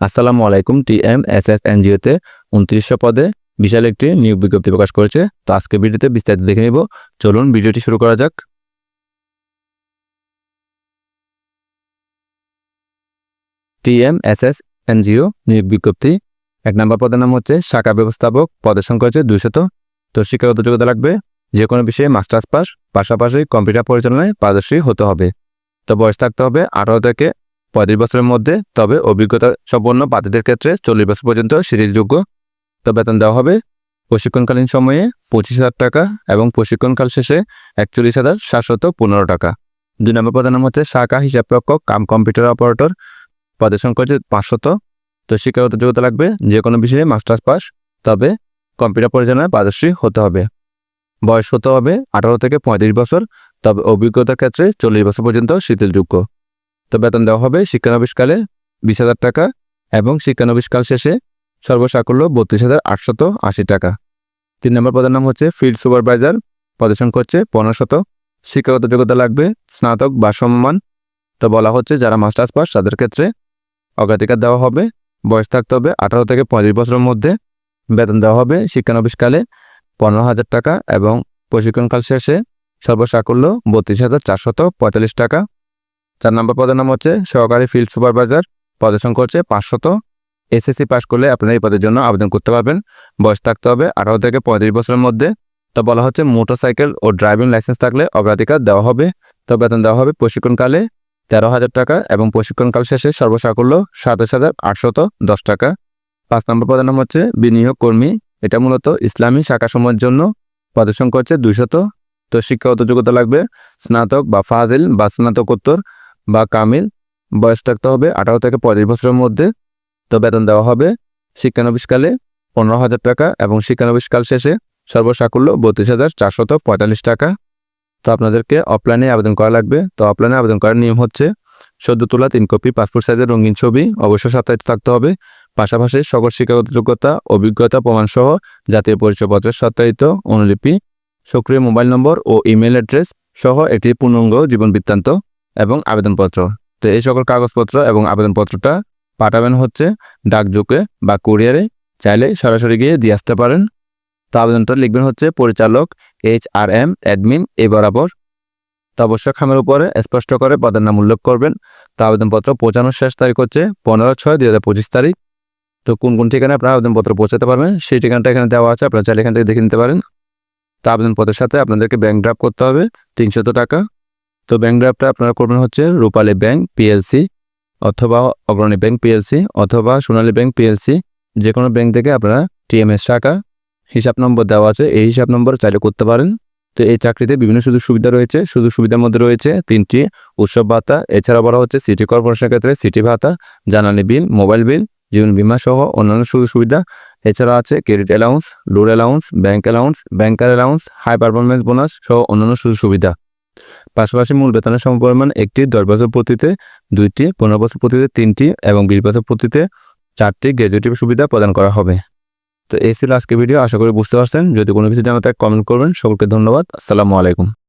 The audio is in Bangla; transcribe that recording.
আসসালামু আলাইকুম টি এম এস এস এনজিওতে উনত্রিশশো পদে বিশাল একটি নিয়োগ বিজ্ঞপ্তি প্রকাশ করেছে। তো আজকে ভিডিওতে বিস্তারিত দেখে নিব। চলুন ভিডিওটি শুরু করা যাক। T M S S NGO নিয়োগ বিজ্ঞপ্তি। এক নম্বর পদের নাম হচ্ছে শাখা ব্যবস্থাপক পদের সংখ্যা হচ্ছে দুইশত। তো শিক্ষাগত যোগ্যতা লাগবে যে কোনো বিষয়ে মাস্টার্স পাস, পাশাপাশি কম্পিউটার পরিচালনায় পারদর্শী হতে হবে। তো বয়স থাকতে হবে আঠারো থেকে পঁয়ত্রিশ বছরের মধ্যে তবে অভিজ্ঞতা সম্পন্ন প্রার্থীদের ক্ষেত্রে চল্লিশ বছর পর্যন্ত সিরিজযোগ্য তো বেতন দেওয়া হবে প্রশিক্ষণকালীন সময়ে পঁচিশ হাজার টাকা এবং প্রশিক্ষণকাল শেষে একচল্লিশ হাজার সাতশত পনেরো টাকা। দুই নম্বর পদের নাম হচ্ছে শাখা হিসাবরক্ষক, কাম কম্পিউটার অপারেটর পদের সংখ্যা হচ্ছে পাঁচশত। তো শিক্ষাগত যোগ্যতা লাগবে যে কোনো বিষয়ে মাস্টার্স পাস, তবে কম্পিউটার পরিচালনায় পারদর্শী হতে হবে। বয়স হতে হবে আঠারো থেকে পঁয়ত্রিশ বছর, তবে অভিজ্ঞতার ক্ষেত্রে চল্লিশ বছর পর্যন্ত শিথিলযোগ্য। তো বেতন দেওয়া হবে শিক্ষানবিশকালে বিশ হাজার টাকা এবং শিক্ষানবিশকাল শেষে সর্বসাকুল্য বত্রিশ হাজার আটশত আশি টাকা। তিন নম্বর পদের নাম হচ্ছে ফিল্ড সুপারভাইজার। পদের সংখ্যা হচ্ছে পনেরো শত শিক্ষাগত যোগ্যতা লাগবে স্নাতক বা সমমান। তো বলা হচ্ছে যারা মাস্টার্স পাস তাদের ক্ষেত্রে অগ্রাধিকার দেওয়া হবে। বয়স থাকতে হবে আঠারো থেকে পঁয়ত্রিশ বছরের মধ্যে। বেতন দেওয়া হবে শিক্ষানবিশকালে পনেরো হাজার টাকা এবং প্রশিক্ষণকাল শেষে সর্বসাকুল্য বত্রিশ হাজার চারশত পঁয়তাল্লিশ টাকা। চার নম্বর পদের নাম হচ্ছে সহকারী ফিল্ড সুপারভাইজার পদের সংখ্যা হচ্ছে পাঁচশত। এসএসসি পাস করলে আপনারা এই পদের জন্য আবেদন করতে পারবেন। বয়স থাকতে হবে আঠারো থেকে পঁয়ত্রিশ বছরের মধ্যে। তো বলা হচ্ছে মোটরসাইকেল ও ড্রাইভিং লাইসেন্স থাকলে অগ্রাধিকার দেওয়া হবে। তো বেতন দেওয়া হবে প্রশিক্ষণকালে তেরো হাজার টাকা এবং প্রশিক্ষণকাল শেষে সর্বসাকুল্য সাতাশ হাজার আটশত দশ টাকা। পাঁচ নম্বর পদের নাম হচ্ছে বিনিয়োগ কর্মী। এটা মূলত ইসলামী শাখা শাখাসমূহের জন্য। পদের সংখ্যা হচ্ছে দুইশত। তো শিক্ষাগত যোগ্যতা লাগবে স্নাতক বা ফাজিল বা স্নাতকোত্তর। বা কামিল, বয়স থাকতে হবে আঠারো থেকে পঁয়ত্রিশ বছরের মধ্যে। তো বেতন দেওয়া হবে শিক্ষানবিশকালে পনেরো হাজার টাকা এবং শিক্ষানবিশকাল শেষে সর্বসাকুল্য বত্রিশ হাজার চারশত পঁয়তাল্লিশ টাকা। তো আপনাদেরকে অফলাইনে আবেদন করা লাগবে। তো অফলাইনে আবেদন করার নিয়ম হচ্ছে সদ্য তোলা তিন কপি পাসপোর্ট সাইজের রঙিন ছবি, অবশ্যই সত্যায়িত থাকতে হবে। পাশাপাশি সকল শিক্ষাগত যোগ্যতা, অভিজ্ঞতা প্রমাণসহ জাতীয় পরিচয়পত্রের সত্যায়িত অনুলিপি, সক্রিয় মোবাইল নম্বর ও ইমেল অ্যাড্রেস সহ একটি পূর্ণাঙ্গ জীবন বৃত্তান্ত। এবং আবেদনপত্র। তো এই সকল কাগজপত্র এবং আবেদনপত্রটা পাঠাবেন হচ্ছে ডাকযোগে বা কুরিয়ারে। চাইলে সরাসরি গিয়ে দিয়ে আসতে পারেন। তো আবেদনটা লিখবেন হচ্ছে পরিচালক এইচ আর এম অ্যাডমিন এ বরাবর। তো অবশ্যই খামের উপরে স্পষ্ট করে পদের নাম উল্লেখ করবেন। তো আবেদনপত্র পৌঁছানোর শেষ তারিখ হচ্ছে পনেরো ছয় দুই হাজার পঁচিশ তারিখ। তো কোন কোন ঠিকানায় আপনারা আবেদনপত্র পৌঁছাতে পারবেন সেই ঠিকানাটা এখানে দেওয়া আছে। আপনারা চাইলে এখান থেকে দেখে নিতে পারেন। তো আবেদনপত্রের সাথে আপনাদেরকে ব্যাংক ড্রাফট করতে হবে। তিনশত টাকা। তো ব্যাংক ড্রাফটটা আপনারা করবেন হচ্ছে রূপালী ব্যাংক পিএলসি অথবা অগ্রণী ব্যাংক পিএলসি অথবা সোনালী ব্যাংক পিএলসি যে কোনো ব্যাংক থেকে আপনারা টিএমএস শাখা হিসাব নম্বর দেওয়া আছে, এই হিসাব নম্বর চাইলে করতে পারেন। তো এই চাকরিতে বিভিন্ন সুযোগ সুবিধা রয়েছে। সুযোগ সুবিধার মধ্যে রয়েছে তিনটি উৎসব ভাতা, এছাড়া বলা হচ্ছে সিটি কর্পোরেশনের ক্ষেত্রে সিটি ভাতা, জ্বালানি বিল মোবাইল বিল জীবন বিমা সহ অন্যান্য সুযোগ সুবিধা। এছাড়া আছে credit allowance load allowance bank allowance banker allowance high performance bonus সহ অন্যান্য সুযোগ সুবিধা। পাশাপাশি মূল বেতনের সমপরিমাণ একটি, দশ বছর প্রতিতে দুইটি, পনেরো বছর প্রতিতে তিনটি এবং বিশ বছর প্রতিতে চারটি গ্র্যাজুয়েটিভ সুবিধা প্রদান করা হবে। তো এই ছিল আজকে ভিডিও, আশা করি বুঝতে পারছেন। যদি কোনো কিছু জানাতে কমেন্ট করবেন। সকলকে ধন্যবাদ। আসসালামু আলাইকুম।